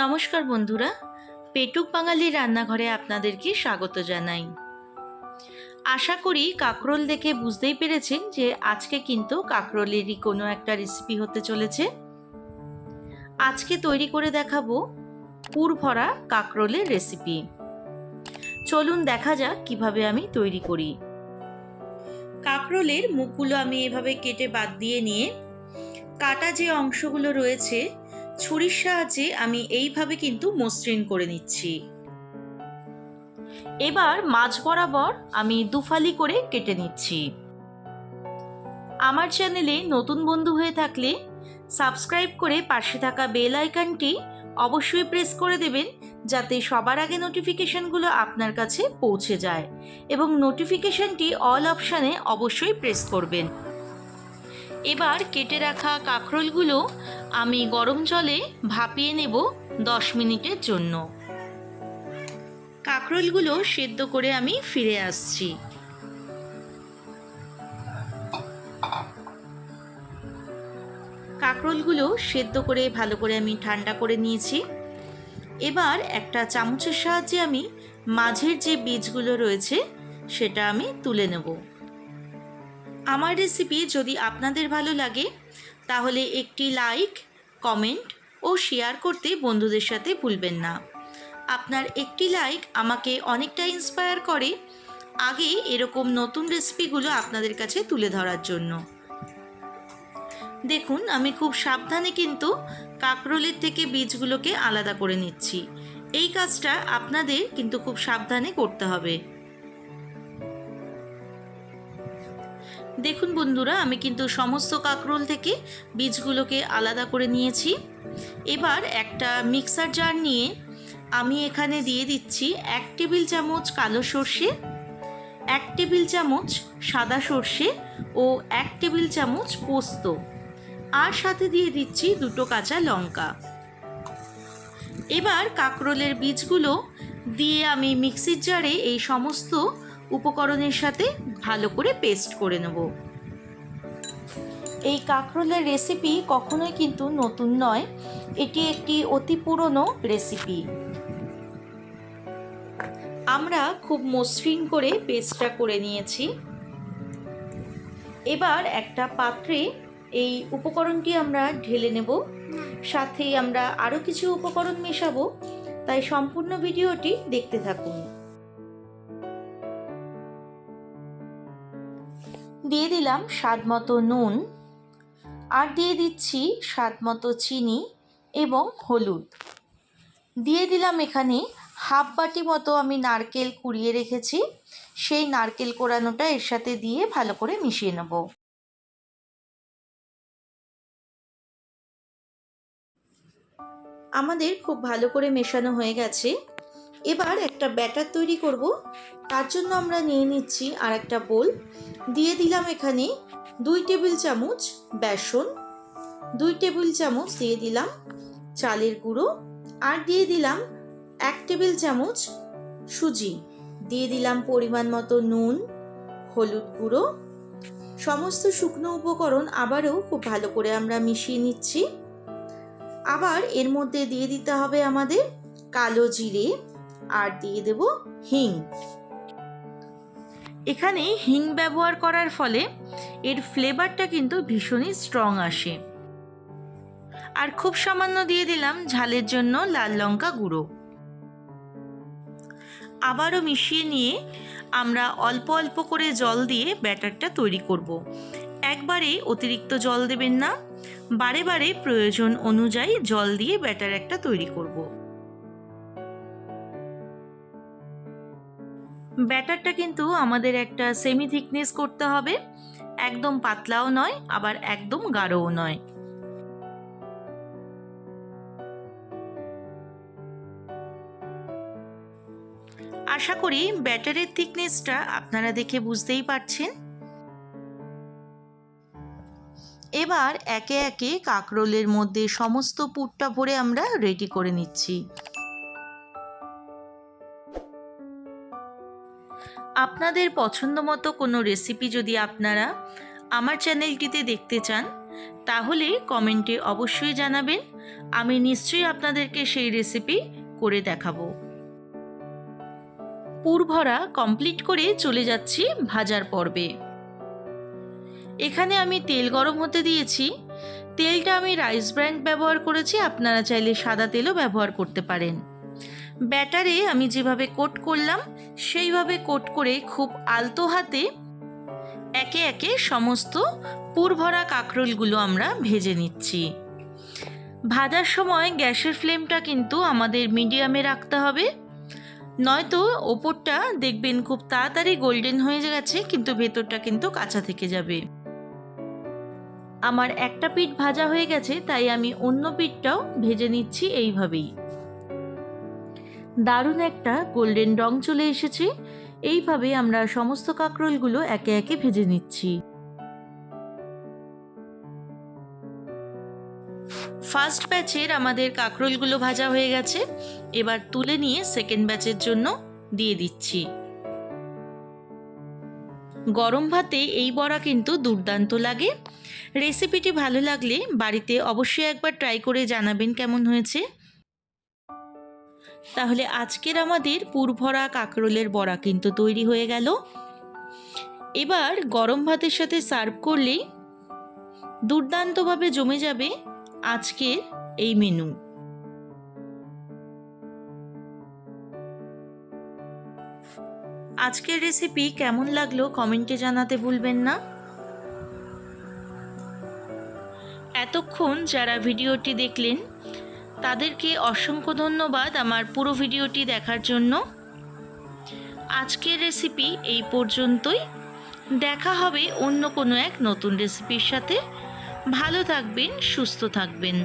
নমস্কার বন্ধুরা, পেটুক বাঙালি রান্নাঘরে আপনাদেরকে স্বাগত জানাই। আশা করি কাকরোল দেখে বুঝতেই পেরেছেন যে আজকে কিন্তু কাকরোলেরই কোনো একটা রেসিপি হতে চলেছে। আজকে তৈরি করে দেখাবো পুর ভরা কাকরোলের রেসিপি চলুন দেখা যাক কীভাবে আমি তৈরি করি। কাকরোলের মুখগুলো আমি এভাবে কেটে বাদ দিয়ে নিয়ে কাটা যে অংশগুলো রয়েছে ছুরির সাহায্যে আমি এইভাবে কিন্তু মসৃণ করে নিচ্ছি। এবার মাছ বরাবর আমি দুফালি করে কেটে নিচ্ছি। আমার চ্যানেলে নতুন বন্ধু হয়ে থাকলে সাবস্ক্রাইব করে পাশে থাকা বেল আইকনটি অবশ্যই প্রেস করে দেবেন, যাতে সবার আগে নোটিফিকেশনগুলো আপনার কাছে পৌঁছে যায় এবং নোটিফিকেশনটি অল অপশানে অবশ্যই প্রেস করবেন। এবার কেটে রাখা কাঁকরোলগুলো আমি গরম জলে ভাপিয়ে নেব দশ মিনিটের জন্য। কাঁকরোলগুলো সেদ্ধ করে আমি ফিরে আসছি। কাঁকরোলগুলো সেদ্ধ করে ভালো করে আমি ঠান্ডা করে নিয়েছি। এবার একটা চামচের সাহায্যে আমি মাঝের যে বীজগুলো রয়েছে সেটা আমি তুলে নেব। আমার রেসিপি যদি আপনাদের ভালো লাগে, তাহলে একটি লাইক কমেন্ট ও শেয়ার করতে বন্ধুদের সাথে ভুলবেন না। আপনার একটি লাইক আমাকে অনেকটা ইন্সপায়ার করে আগে এরকম নতুন রেসিপিগুলো আপনাদের কাছে তুলে ধরার জন্য। দেখুন, আমি খুব সাবধানে কিন্তু কাকরোলের থেকে বীজগুলোকে আলাদা করে নিচ্ছি। এই কাজটা আপনাদের কিন্তু খুব সাবধানে করতে হবে। দেখুন বন্ধুরা, আমি কিন্তু সমস্ত কাকরোল থেকে বীজগুলোকে আলাদা করে নিয়েছি। এবার একটা মিক্সার জার নিয়ে আমি এখানে দিয়ে দিচ্ছি এক টেবিল চামচ কালো সর্ষে, এক টেবিল চামচ সাদা সর্ষে ও এক টেবিল চামচ পোস্ত। আর সাথে দিয়ে দিচ্ছি দুটো কাঁচা লঙ্কা। এবার কাকরোলের বীজগুলো দিয়ে আমি মিক্সির জারে এই সমস্ত উপকরণের সাথে ভালো করে পেস্ট করে নেব। এই কাঁকরোলের রেসিপি কখনোই কিন্তু নতুন নয়। এটি একটি অতি পুরনো রেসিপি আমরা খুব মসৃণ করে পেস্টটা করে নিয়েছি। এবার একটা পাত্রে এই উপকরণটি আমরা ঢেলে নেব। সাথেই আমরা আরও কিছু উপকরণ মেশাবো। তাই সম্পূর্ণ ভিডিওটি দেখতে থাকুন। দিয়ে দিলাম স্বাদ মতো নুন আর দিয়ে দিচ্ছি স্বাদ মতো চিনি এবং হলুদ। দিয়ে দিলাম এখানে হাফ বাটি মতো আমি নারকেল কুড়িয়ে রেখেছি। সেই নারকেল কোড়ানোটা এর সাথে দিয়ে ভালো করে মিশিয়ে নেব। আমাদের খুব ভালো করে মেশানো হয়ে গেছে। এবার একটা ব্যাটার তৈরি করব। তার জন্য আমরা নিয়ে নিচ্ছি আর একটা বোল। দিয়ে দিলাম এখানে দুই টেবিল চামচ বেসন। দুই টেবিল চামচ দিয়ে দিলাম চালের গুঁড়ো। আর দিয়ে দিলাম এক টেবিল চামচ সুজি। দিয়ে দিলাম পরিমাণ মতো নুন, হলুদ গুঁড়ো। সমস্ত শুকনো উপকরণ আবারও খুব ভালো করে আমরা মিশিয়ে নিচ্ছি। আবার এর মধ্যে দিয়ে দিতে হবে আমাদের কালো জিরে। আর দিয়ে দেব হিং এখানে হিং ব্যবহার করার ফলে এর ফ্লেভারটা কিন্তু ভীষণই স্ট্রং আসে আর খুব সামান্য দিয়ে দিলাম ঝালের জন্য লাল লঙ্কা গুঁড়ো আবারও মিশিয়ে নিয়ে আমরা অল্প অল্প করে জল দিয়ে ব্যাটারটা তৈরি করব। একবারে অতিরিক্ত জল দেবেন না বারে বারে প্রয়োজন অনুযায়ী জল দিয়ে ব্যাটার একটা তৈরি করব। ব্যাটারটা কিন্তু আমাদের একটা সেমি থিকনেস করতে হবে। একদম পাতলাও নয়, আবার একদম গাঢ়ও নয়। আশা করি ব্যাটারের থিকনেসটা আপনারা দেখে বুঝতেই পারছেন। এবার একে একে কাকরোলের মধ্যে সমস্ত পুরটা ভরে আমরা রেডি করে নিচ্ছি। আপনাদের পছন্দ মতো কোনো রেসিপি যদি আপনারা আমার চ্যানেলটিতে দেখতে চান, তাহলে কমেন্টে অবশ্যই জানাবেন। আমি নিশ্চয়ই আপনাদেরকে সেই রেসিপি করে দেখাবো। পুরভরা কমপ্লিট করে চলে যাচ্ছি ভাজার পর্বে। এখানে আমি তেল গরম হতে দিয়েছি। তেলটা আমি রাইস ব্র্যান্ড ব্যবহার করেছি, আপনারা চাইলে সাদা তেলও ব্যবহার করতে পারেন। ব্যাটারে আমি যেভাবে কোট করলাম সেইভাবে কোট করে খুব আলতো হাতে একে একে সমস্ত পুরভরা কাঁকরোলগুলো আমরা ভেজে নিচ্ছি। ভাজার সময় গ্যাসের ফ্লেমটা কিন্তু আমাদের মিডিয়ামে রাখতে হবে। নয়তো ওপরটা দেখবেন খুব তাড়াতাড়ি গোল্ডেন হয়ে গেছে, কিন্তু ভেতরটা কিন্তু কাঁচা থেকে যাবে। আমার একটা পিঠ ভাজা হয়ে গেছে, তাই আমি অন্য পিঠটাও ভেজে নিচ্ছি এইভাবেই। দারুণ একটা গোল্ডেন রং চলে এসেছে। এইভাবে আমরা সমস্ত কাঁকরোলগুলো একে একে ভেজে নিচ্ছি। ফার্স্ট ব্যাচের আমাদের কাঁকরোলগুলো ভাজা হয়ে গেছে। এবার তুলে নিয়ে সেকেন্ড ব্যাচের জন্য দিয়ে দিচ্ছি। গরম ভাতে এই বড়া কিন্তু দুর্দান্ত লাগে। রেসিপিটি ভালো লাগলে বাড়িতে অবশ্যই একবার ট্রাই করে জানাবেন কেমন হয়েছে। তাহলে আজকের আমাদের পুরভরা কাঁকরোলের বড়া কিন্তু তৈরি হয়ে গেল। এবার গরম ভাতের সাথে সার্ভ করলেই দুর্দান্তভাবে জমে যাবে আজকের এই মেনু। আজকের রেসিপি কেমন লাগল কমেন্টে জানাতে ভুলবেন না। এতক্ষণ যারা ভিডিওটি দেখলেন তাদেরকে অসংখ্য ধন্যবাদ আমার পুরো ভিডিওটি দেখার জন্য। আজকের রেসিপি এই পর্যন্তই। দেখা হবে অন্য কোনো এক নতুন রেসিপির সাথে। ভালো থাকবেন, সুস্থ থাকবেন।